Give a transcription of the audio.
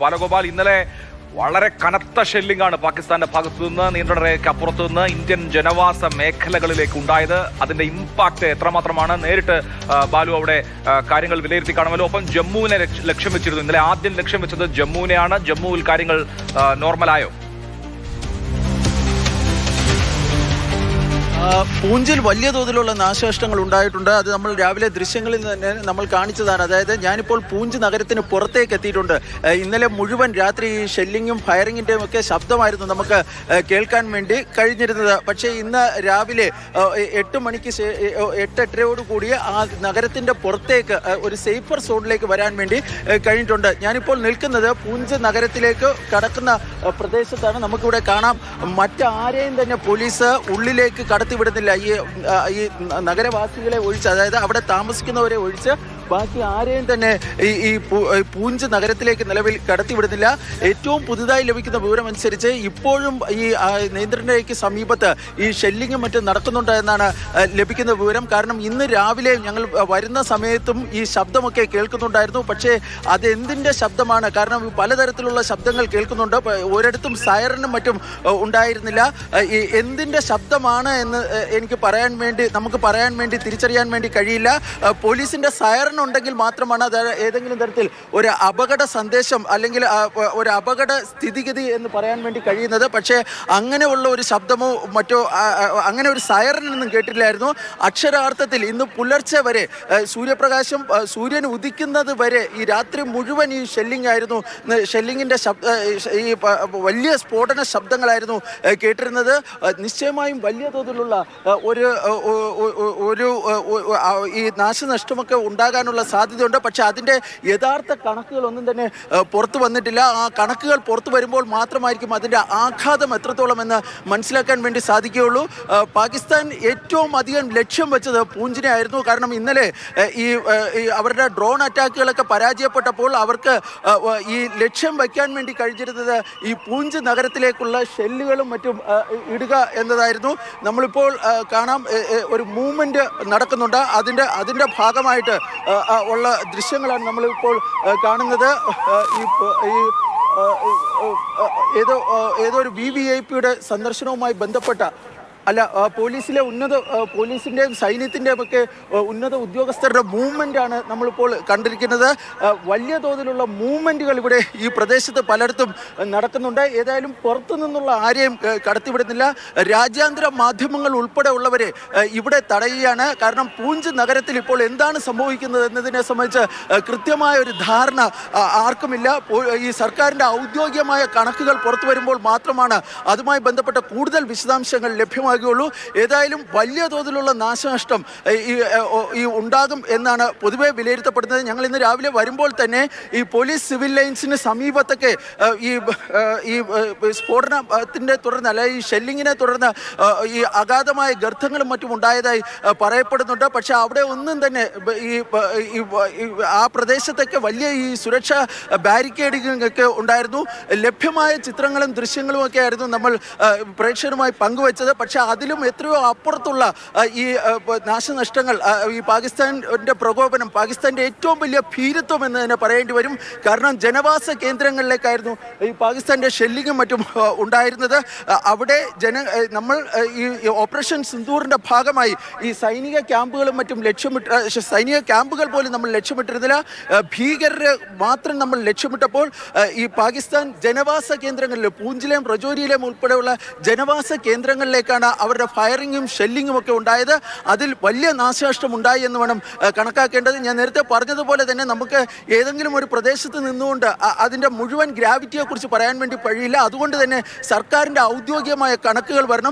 ബാലഗോപാൽ ഇന്നലെ വളരെ കനത്ത ഷെല്ലിംഗ് ആണ് പാകിസ്ഥാന്റെ ഭാഗത്തു നിന്ന് നിയന്ത്രണ രേഖയ്ക്ക് അപ്പുറത്തു നിന്ന് ഇന്ത്യൻ ജനവാസ മേഖലകളിലേക്ക് ഉണ്ടായത്. അതിന്റെ ഇമ്പാക്ട് എത്രമാത്രമാണ്? നേരിട്ട് ബാലു അവിടെ കാര്യങ്ങൾ വിലയിരുത്തി കാണുമല്ലോ. ഒപ്പം ജമ്മുവിനെ ലക്ഷ്യം വെച്ചിരുന്നു. ഇന്നലെ ആദ്യം ലക്ഷ്യം വെച്ചത് ജമ്മുവിനെയാണ്. ജമ്മുവിൽ കാര്യങ്ങൾ നോർമലായോ പൂഞ്ചിൽ വലിയ തോതിലുള്ള നാശനഷ്ടങ്ങൾ ഉണ്ടായിട്ടുണ്ട്. അത് നമ്മൾ രാവിലെ ദൃശ്യങ്ങളിൽ തന്നെ നമ്മൾ കാണിച്ചതാണ്. അതായത് ഞാനിപ്പോൾ പൂഞ്ച് നഗരത്തിന് പുറത്തേക്ക് എത്തിയിട്ടുണ്ട്. ഇന്നലെ മുഴുവൻ രാത്രി ഷെല്ലിങ്ങും ഫയറിങ്ങിന്റെയും ഒക്കെ ശബ്ദമായിരുന്നു നമുക്ക് കേൾക്കാൻ വേണ്ടി കഴിഞ്ഞിരുന്നത്. പക്ഷേ ഇന്ന് രാവിലെ എട്ട് മണിക്ക് ശേ- എ- എ- എട്ട് എട്ടരയോട് കൂടി ആ നഗരത്തിന്റെ പുറത്തേക്ക് ഒരു സേഫർ സോണിലേക്ക് വരാൻ വേണ്ടി കഴിഞ്ഞിട്ടുണ്ട്. ഞാനിപ്പോൾ നിൽക്കുന്നത് പൂഞ്ച് നഗരത്തിലേക്ക് കടക്കുന്ന പ്രദേശത്താണ്. നമുക്കിവിടെ കാണാം. മറ്റാരെയും തന്നെ പോലീസ് ഉള്ളിലേക്ക് കടത്തിവിടുന്നില്ല ഈ ഈ നഗരവാസികളെ ഒഴിച്ച് അതായത് അവിടെ താമസിക്കുന്നവരെ ഒഴിച്ച് ബാക്കി ആരെയും തന്നെ ഈ ഈ പൂഞ്ച് നഗരത്തിലേക്ക് നിലവിൽ കടത്തിവിടുന്നില്ല. ഏറ്റവും പുതുതായി ലഭിക്കുന്ന വിവരം അനുസരിച്ച് ഇപ്പോഴും ഈ നിയന്ത്രണയ്ക്ക് സമീപത്ത് ഈ ഷെല്ലിങ്ങും മറ്റും നടക്കുന്നുണ്ട് എന്നാണ് ലഭിക്കുന്ന വിവരം. കാരണം ഇന്ന് രാവിലെ ഞങ്ങൾ വരുന്ന സമയത്തും ഈ ശബ്ദമൊക്കെ കേൾക്കുന്നുണ്ടായിരുന്നു. പക്ഷേ അതെന്തിന്റെ ശബ്ദമാണ്? കാരണം പലതരത്തിലുള്ള ശബ്ദങ്ങൾ കേൾക്കുന്നുണ്ട്. ഒരിടത്തും സൈറനും മറ്റും ഉണ്ടായിരുന്നില്ല. ഈ എന്തിന്റെ ശബ്ദമാണ് എന്ന് എനിക്ക് പറയാൻ വേണ്ടി നമുക്ക് പറയാൻ വേണ്ടി തിരിച്ചറിയാൻ വേണ്ടി കഴിയില്ല. പോലീസിന്റെ സൈറൻ ഉണ്ടെങ്കിൽ മാത്രമാണ് അത് ഏതെങ്കിലും തരത്തിൽ ഒരു അപകട സന്ദേശം അല്ലെങ്കിൽ ഒരു അപകട സ്ഥിതിഗതി എന്ന് പറയാൻ വേണ്ടി കഴിയുന്നത്. പക്ഷേ അങ്ങനെയുള്ള ഒരു ശബ്ദമോ മറ്റോ അങ്ങനെ ഒരു സയറിനൊന്നും കേട്ടില്ലായിരുന്നു. അക്ഷരാർത്ഥത്തിൽ ഇന്ന് പുലർച്ചെ വരെ സൂര്യപ്രകാശം സൂര്യൻ ഉദിക്കുന്നത് വരെ ഈ രാത്രി മുഴുവൻ ഈ ഷെല്ലിംഗ് ആയിരുന്നു. ഷെല്ലിങ്ങിന്റെ ശബ്ദ ഈ വലിയ സ്ഫോടന ശബ്ദങ്ങളായിരുന്നു കേട്ടിരുന്നത്. നിശ്ചയമായും വലിയ തോതിലുള്ള ഒരു ഒരു ഈ നാശനഷ്ടമൊക്കെ ഉണ്ടാകാനുള്ള സാധ്യതയുണ്ട്. പക്ഷേ അതിന്റെ യഥാർത്ഥ കണക്കുകളൊന്നും തന്നെ പുറത്ത് വന്നിട്ടില്ല. ആ കണക്കുകൾ പുറത്തു വരുമ്പോൾ മാത്രമായിരിക്കും അതിന്റെ ആഘാതം എത്രത്തോളം എന്ന് മനസ്സിലാക്കാൻ വേണ്ടി സാധിക്കുകയുള്ളൂ. പാകിസ്ഥാൻ ഏറ്റവും അധികം ലക്ഷ്യം വെച്ചത് പൂഞ്ചിനെ ആയിരുന്നു കാരണം ഇന്നലെ ഈ അവരുടെ ഡ്രോൺ അറ്റാക്കുകളൊക്കെ പരാജയപ്പെട്ടപ്പോൾ അവർക്ക് ഈ ലക്ഷ്യം വയ്ക്കാൻ വേണ്ടി കഴിഞ്ഞിരുന്നത് ഈ പൂഞ്ച് നഗരത്തിലേക്കുള്ള ഷെല്ലുകളും മറ്റും ഇടുക എന്നതായിരുന്നു. നമ്മളിപ്പോൾ കാണാം ഒരു മൂവ്മെന്റ് നടക്കുന്നുണ്ട്. അതിന്റെ അതിന്റെ ഭാഗമായിട്ട് ഉള്ള ദൃശ്യങ്ങളാണ് നമ്മളിപ്പോൾ കാണുന്നത്. ഈ ഏതോ ഏതോ ഒരു ബി വി ഐ പിയുടെ സന്ദർശനവുമായി ബന്ധപ്പെട്ട അല്ല പോലീസിലെ ഉന്നത പോലീസിന്റെയും സൈന്യത്തിന്റെയും ഒക്കെ ഉന്നത ഉദ്യോഗസ്ഥരുടെ മൂവ്മെന്റ് ആണ് നമ്മളിപ്പോൾ കണ്ടിരിക്കുന്നത്. വലിയ തോതിലുള്ള മൂവ്മെന്റുകൾ ഇവിടെ ഈ പ്രദേശത്ത് പലയിടത്തും നടക്കുന്നുണ്ട്. ഏതായാലും പുറത്തു നിന്നുള്ള ആരെയും കടത്തിവിടുന്നില്ല. രാജ്യാന്തര മാധ്യമങ്ങൾ ഉൾപ്പെടെ ഉള്ളവരെ ഇവിടെ തടയുകയാണ്. കാരണം പൂഞ്ച് നഗരത്തിൽ ഇപ്പോൾ എന്താണ് സംഭവിക്കുന്നത് എന്നതിനെ സംബന്ധിച്ച് കൃത്യമായ ഒരു ധാരണ ആർക്കുമില്ല. ഈ സർക്കാരിന്റെ ഔദ്യോഗികമായ കണക്കുകൾ പുറത്തു വരുമ്പോൾ മാത്രമാണ് അതുമായി ബന്ധപ്പെട്ട കൂടുതൽ വിശദാംശങ്ങൾ ലഭ്യമാകുകയുള്ളൂ ഏതായാലും വലിയ തോതിലുള്ള നാശനഷ്ടം ഈ ഉണ്ടാകും എന്നാണ് പൊതുവെ വിലയിരുത്തപ്പെടുന്നത്. ഞങ്ങൾ ഇന്ന് രാവിലെ വരുമ്പോൾ തന്നെ ഈ പോലീസ് സിവിൽ ലൈൻസിന് സമീപത്തൊക്കെ ഈ ഈ സ്ഫോടനത്തിന്റെ തുടർന്ന് അല്ലെങ്കിൽ ഈ ഷെല്ലിങ്ങിനെ തുടർന്ന് ഈ അഗാധമായ ഗർത്തങ്ങളും മറ്റും ഉണ്ടായതായി പറയപ്പെടുന്നുണ്ട്. പക്ഷേ അവിടെ ഒന്നും തന്നെ ഈ ആ പ്രദേശത്തൊക്കെ വലിയ ഈ സുരക്ഷാ ബാരിക്കേഡിങ്ങൊക്കെ ഉണ്ടായിരുന്നു. ലഭ്യമായ ചിത്രങ്ങളും ദൃശ്യങ്ങളും ഒക്കെ ആയിരുന്നു നമ്മൾ പ്രേക്ഷകരുമായി പങ്കുവച്ചത്. പക്ഷെ അതിലും എത്രയോ അപ്പുറത്തുള്ള ഈ നാശനഷ്ടങ്ങൾ ഈ പാകിസ്ഥാന്റെ പ്രകോപനം പാകിസ്ഥാന്റെ ഏറ്റവും വലിയ ഭീരത്വം എന്ന് തന്നെ പറയേണ്ടി വരും. കാരണം ജനവാസ കേന്ദ്രങ്ങളിലേക്കായിരുന്നു ഈ പാകിസ്ഥാന്റെ ഷെല്ലിങ്ങും മറ്റും ഉണ്ടായിരുന്നത്. അവിടെ ജന നമ്മൾ ഈ ഓപ്പറേഷൻ സിന്ദൂറിന്റെ ഭാഗമായി ഈ സൈനിക ക്യാമ്പുകളും മറ്റും ലക്ഷ്യമിട്ട് സൈനിക ക്യാമ്പുകൾ പോലും നമ്മൾ ലക്ഷ്യമിട്ടിരുന്നില്ല. ഭീകരരെ മാത്രം നമ്മൾ ലക്ഷ്യമിട്ടപ്പോൾ ഈ പാകിസ്ഥാൻ ജനവാസ കേന്ദ്രങ്ങളിൽ പൂഞ്ചിലെയും റജോരിയിലെയും ഉൾപ്പെടെയുള്ള ജനവാസ കേന്ദ്രങ്ങളിലേക്കാണ് അവരുടെ ഫയറിങ്ങും ഷെല്ലിങ്ങും ഒക്കെ ഉണ്ടായത് അതിൽ വലിയ നാശനഷ്ടം ഉണ്ടായി എന്ന് വേണം കണക്കാക്കേണ്ടത്. ഞാൻ നേരത്തെ പറഞ്ഞതുപോലെ തന്നെ നമുക്ക് ഏതെങ്കിലും ഒരു പ്രദേശത്ത് നിന്നുകൊണ്ട് അതിന്റെ മുഴുവൻ ഗ്രാവിറ്റിയെക്കുറിച്ച് പറയാൻ വേണ്ടി കഴിയില്ല അതുകൊണ്ട് തന്നെ സർക്കാരിന്റെ ഔദ്യോഗികമായ കണക്കുകൾ വരണം.